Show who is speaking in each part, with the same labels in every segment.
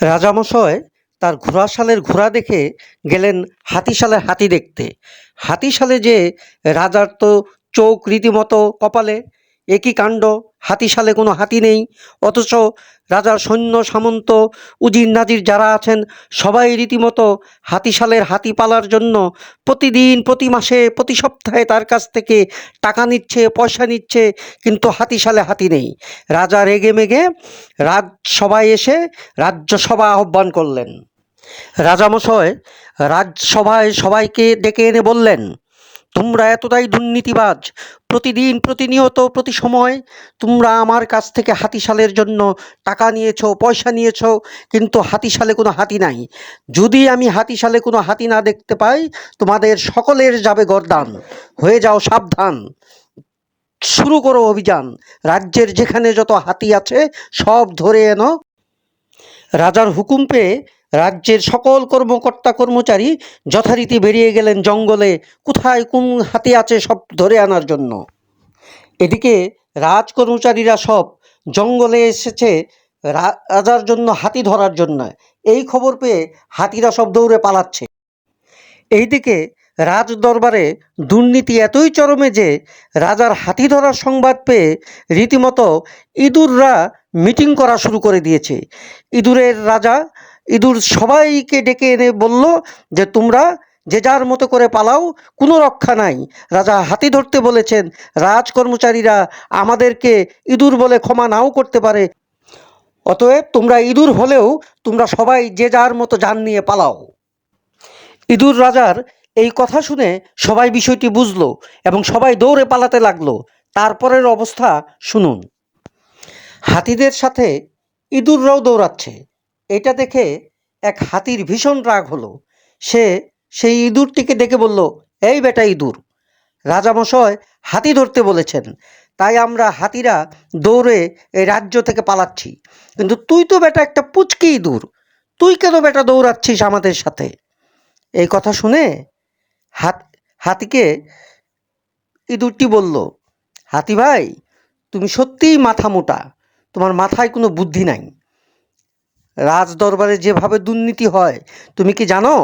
Speaker 1: রাজামশাই তার ঘোড়াশালের ঘোড়া দেখে গেলেন হাতিশালের হাতি দেখতে। হাতিশালে যে রাজার তো চোখ রীতিমতো কপালে একই কাণ্ড হাতিশালে কোনো হাতি নেই। অথচ রাজার সৈন্য সামন্ত, উজির নাজির যারা আছেন, সবাই রীতিমতো হাতিশালের হাতি পালার জন্য প্রতিদিন, প্রতি মাসে, প্রতি সপ্তাহে তার কাছ থেকে টাকা নিচ্ছে, পয়সা নিচ্ছে, কিন্তু হাতিশালে হাতি নেই। রাজা রেগে মেগে রাজসভায় এসে রাজ্যসভা আহ্বান করলেন। রাজামশাই রাজসভায় সবাইকে ডেকে এনে বললেন তোমরা এতটাই দুর্নীতিবাজ, প্রতিদিন, প্রতিনিয়ত প্রতি সময় তোমরা আমার কাছ থেকে হাতিশালের জন্য টাকা নিয়েছো, পয়সা নিয়েছো, কিন্তু হাতিশালে কোনো হাতি নাই। যদি আমি হাতিশালে কোনো হাতি না দেখতে পাই, তোমাদের সকলের যাবে গরদান। হয়ে যাও সাবধান। শুরু করো অভিযান। রাজ্যের যেখানে যত হাতি আছে, সব ধরে এনো। রাজার হুকুম পেয়ে রাজ্যের সকল কর্মকর্তা কর্মচারী যথারীতি বেরিয়ে গেলেন জঙ্গলে। কোথায় কোন হাতি আছে সব ধরে আনার জন্য। এদিকে রাজ কর্মচারীরা সব জঙ্গলে এসেছে রাজার জন্য হাতি ধরার জন্য। এই খবর পেয়ে হাতিরা সব দৌড়ে পালাচ্ছে। এইদিকে রাজ দরবারে দুর্নীতি এতই চরমে যে রাজার হাতি ধরার সংবাদ পেয়ে রীতিমতো ইঁদুররা মিটিং করা শুরু করে দিয়েছে। ইঁদুরের রাজা ইঁদুর সবাইকে ডেকে এনে বলল যে, তোমরা যে যার মতো করে পালাও, কোনো রক্ষা নাই। রাজা হাতি ধরতে বলেছেন রাজ কর্মচারীরা আমাদেরকে ইঁদুর বলে ক্ষমা নাও করতে পারে। অতএব তোমরা ইঁদুর হলেও তোমরা সবাই যে যার মতো যান নিয়ে পালাও। ইঁদুর রাজার এই কথা শুনে সবাই বিষয়টি বুঝলো এবং সবাই দৌড়ে পালাতে লাগল। তারপরের অবস্থা শুনুন। হাতিদের সাথে ইঁদুররাও দৌড়াচ্ছে। এটা দেখে এক হাতির ভীষণ রাগ হলো। সে সেই ইঁদুরটিকে ডেকে বলল, এই বেটা ইঁদুর রাজামশাই হাতি ধরতে বলেছেন, তাই আমরা হাতিরা দৌড়ে এই রাজ্য থেকে পালাচ্ছি। কিন্তু তুই তো বেটা একটা পুচকি ইঁদুর, তুই কেন বেটা দৌড়াচ্ছিস আমাদের সাথে? এই কথা শুনে হাত, হাতিকে ইঁদুরটি বলল, হাতি ভাই, তুমি সত্যিই মাথা মোটা, তোমার মাথায় কোনো বুদ্ধি নাই। রাজ দরবারে যেভাবে দুর্নীতি হয়, তুমি কি জানো?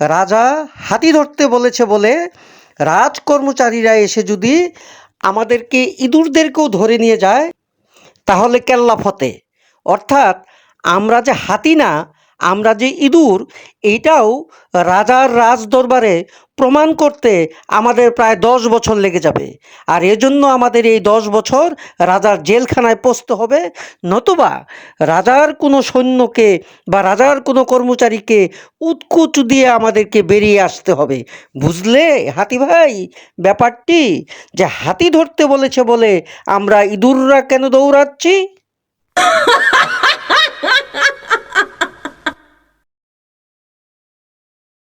Speaker 1: রাজা হাতি ধরতে বলেছে বলে রাজ কর্মচারীরা এসে যদি আমাদেরকে ইঁদুরদেরকেও ধরে নিয়ে যায়, তাহলে কেল্লা ফতে অর্থাৎ আমরা যে হাতি না আমরা যে ইঁদুর, এইটাও রাজার রাজ দরবারে প্রমাণ করতে আমাদের প্রায় দশ বছর লেগে যাবে। আর এজন্য আমাদের এই দশ বছর রাজার জেলখানায় পচতে হবে। নতুবা রাজার কোনো সৈন্যকে বা রাজার কোনো কর্মচারীকে উৎকুচ দিয়ে আমাদেরকে বেরিয়ে আসতে হবে। বুঝলে, হাতি ভাই? ব্যাপারটি যে হাতি ধরতে বলেছে বলে আমরা ইঁদুররা কেন দৌড়াচ্ছি?